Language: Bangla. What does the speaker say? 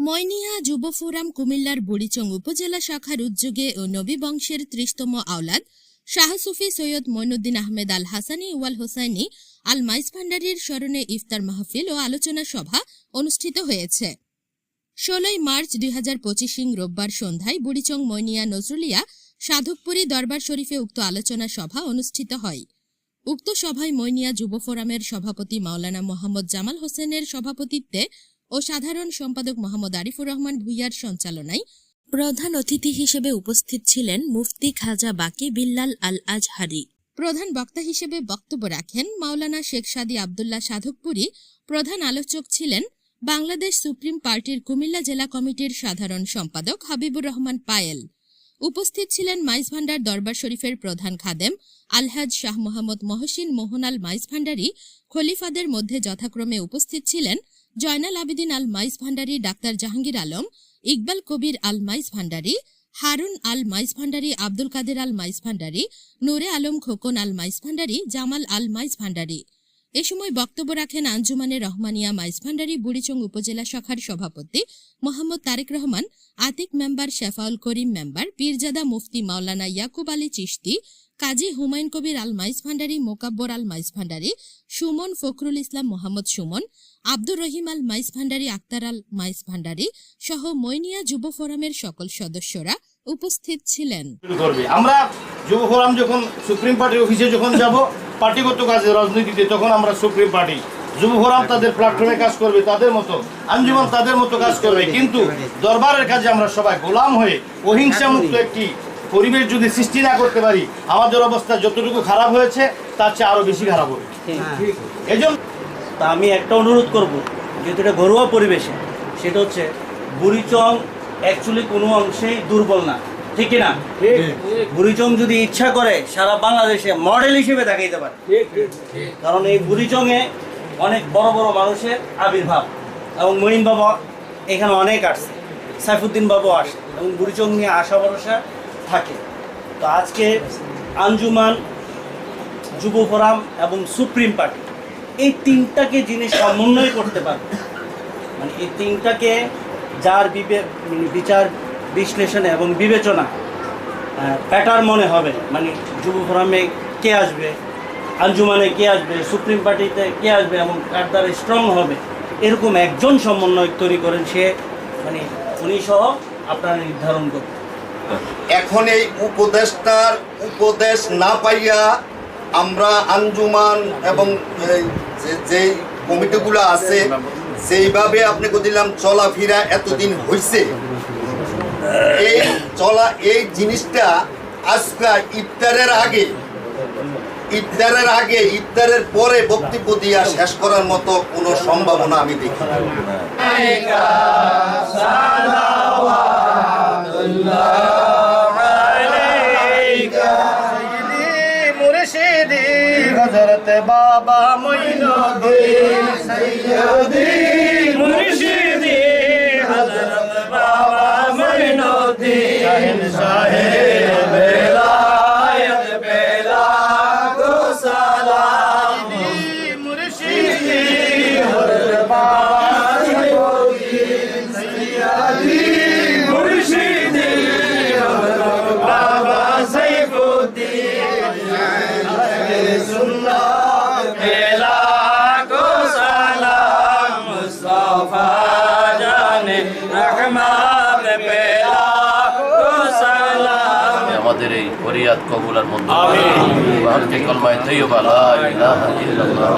ময়নিয়া যুব ফোরাম কুমিল্লার বুড়িচং উপজেলা শাখার উদ্যোগে ও নবী বংশের ত্রিশতম আওলাদ শাহ সুফি সৈয়দ মইনুদ্দিন আহমেদ আল হাসানি ওয়াল হোসাইনি আল মাইস ভান্ডারির স্মরণে ইফতার মাহফিল ও আলোচনা সভা অনুষ্ঠিত হয়েছে। ষোলোই মার্চ দুই হাজার পঁচিশ রোববার সন্ধ্যায় বুড়িচং ময়নিয়া নজরুলিয়া সাধকপুরী দরবার শরীফে উক্ত আলোচনা সভা অনুষ্ঠিত হয়। উক্ত সভায় ময়নিয়া যুব ফোরামের সভাপতি মাওলানা মোহাম্মদ জামাল হোসেনের সভাপতিত্বে ও সাধারণ সম্পাদক মোহাম্মদ আরিফুর রহমান ভুইয়ার সঞ্চালনায় প্রধান অতিথি হিসেবে উপস্থিত ছিলেন মুফতি খাজা বাকি বিল্লাল আল আজহারি প্রধান বক্তা হিসেবে বক্তব্য রাখেন মাওলানা শেখ সাদি আবদুল্লাহ সাধকপুরী। প্রধান আলোচক ছিলেন বাংলাদেশ সুপ্রিম পার্টির কুমিল্লা জেলা কমিটির সাধারণ সম্পাদক হাবিবুর রহমান পায়েল। উপস্থিত ছিলেন মাইজ ভান্ডার দরবার শরীফের প্রধান খাদেম, আলহাজ শাহ মোহাম্মদ মহসিন মোহনাল মাইজ ভান্ডারী, খলিফাদের মধ্যে যথাক্রমে উপস্থিত ছিলেন জয়নাল আবেদিন আল মাইজ ভান্ডারী ডাক্তার জাহাঙ্গীর আলম, ইকবাল কবির আল মাইজ ভান্ডারী, হারুন আল মাইজ ভান্ডারী আব্দুল কাদের আল মাইজ ভান্ডারী, নূরে আলম খোকন আল মাইজ ভান্ডারী, জামাল আল মাইজ ভান্ডারী। এ সময় বক্তব্য রাখেন আঞ্জুমানে রহমানিয়া মাইজ ভান্ডারী বুড়িচং উপজেলা শাখার সভাপতি মোহাম্মদ তারেক রহমান, আতিক মেম্বার শেফাউল করিম মেম্বার পীরজাদা মুফতি মাওলানা ইয়াকুব আলী চিশতি, কাজী হুমায়ুন কবির আল মাইজ ভান্ডারী মোকাব্বর আল মাইজ ভান্ডারী সুমন ফখরুল ইসলাম মোহাম্মদ সুমন, আব্দুর রহিম আল মাইজ ভান্ডারী আক্তার আল মাইজ ভান্ডারী সহ মৈনিয়া যুব ফোরামের সকল সদস্যরা উপস্থিত ছিলেন। আমরা যুব ফোরাম যখন সুপ্রিম পার্টির অফিসে যখন যাব পার্টিগত কাজে, রাজনীতিতে তখন আমরা সুপ্রিম পার্টি, যুব ফোরাম তাদের প্ল্যাটফর্মে কাজ করবে তাদের মতো, আঞ্জুমান তাদের মতো কাজ করবে। কিন্তু দরবারের কাজে আমরা সবাই গোলাম হয়ে, অহিংসা মুক্ত একটি পরিবেশ যদি সৃষ্টি না করতে পারি, আমাদের অবস্থা যতটুকু খারাপ হয়েছে, তার চেয়ে আরও বেশি খারাপ হবে। এই জন্য আমি একটা অনুরোধ করব, যেহেতু এটা ঘরোয়া পরিবেশে, সেটা হচ্ছে, বুড়িচং অ্যাকচুয়ালি কোনো অংশেই দুর্বল না। ঠিক কি না বুড়িচং যদি ইচ্ছা করে সারা বাংলাদেশে মডেল হিসেবে দেখাইতে পারে। কারণ এই বুড়িচংয়ে অনেক বড় বড় মানুষের আবির্ভাব। এবং মহিন বাবা এখানে অনেক আসছে। সাইফুদ্দিন বাবু আসে। এবং বুড়িচং নিয়ে আশা ভরসা থাকে। তো আজকে আঞ্জুমান যুব ফোরাম এবং সুপ্রিম পার্টি এই তিনটাকে যিনি সমন্বয় করতে পারবে মানে এই তিনটাকে যার বিবে মানে বিচার বিশ্লেষণে এবং বিবেচনা প্যাটার মনে হবে। মানে যুব ফোরামে কে আসবে, আঞ্জুমানে কে আসবে, সুপ্রিম পার্টিতে কে আসবে এবং কার দ্বারা স্ট্রং হবে, এরকম একজন সমন্বয় তৈরি করেন সে মানে উনি সহ আপনারা নির্ধারণ করবেন এখন এই উপদেশটার উপদেশ না পাইয়া আমরা আঞ্জুমান এবং যে- কমিটিগুলো আছে, সেইভাবে আপনাকে দিলাম, চলাফেরা এতদিন হইছে। এই চলা এই জিনিসটা আজকে ইফতারের আগে ইফতারের আগে ইফতারের পরে বক্তব্য দিয়া শেষ করার মতো কোনো সম্ভাবনা আমি দেখি হজরত বাবা মঈনুদ্দিন সৈয়দি মুর্শিদি মঈনুদ্দিন শাহে আমাদের এই ফরিয়াদ কবুলার মধ্যে কলমায় তৈবা লা ইলাহা ইল্লাল্লাহ।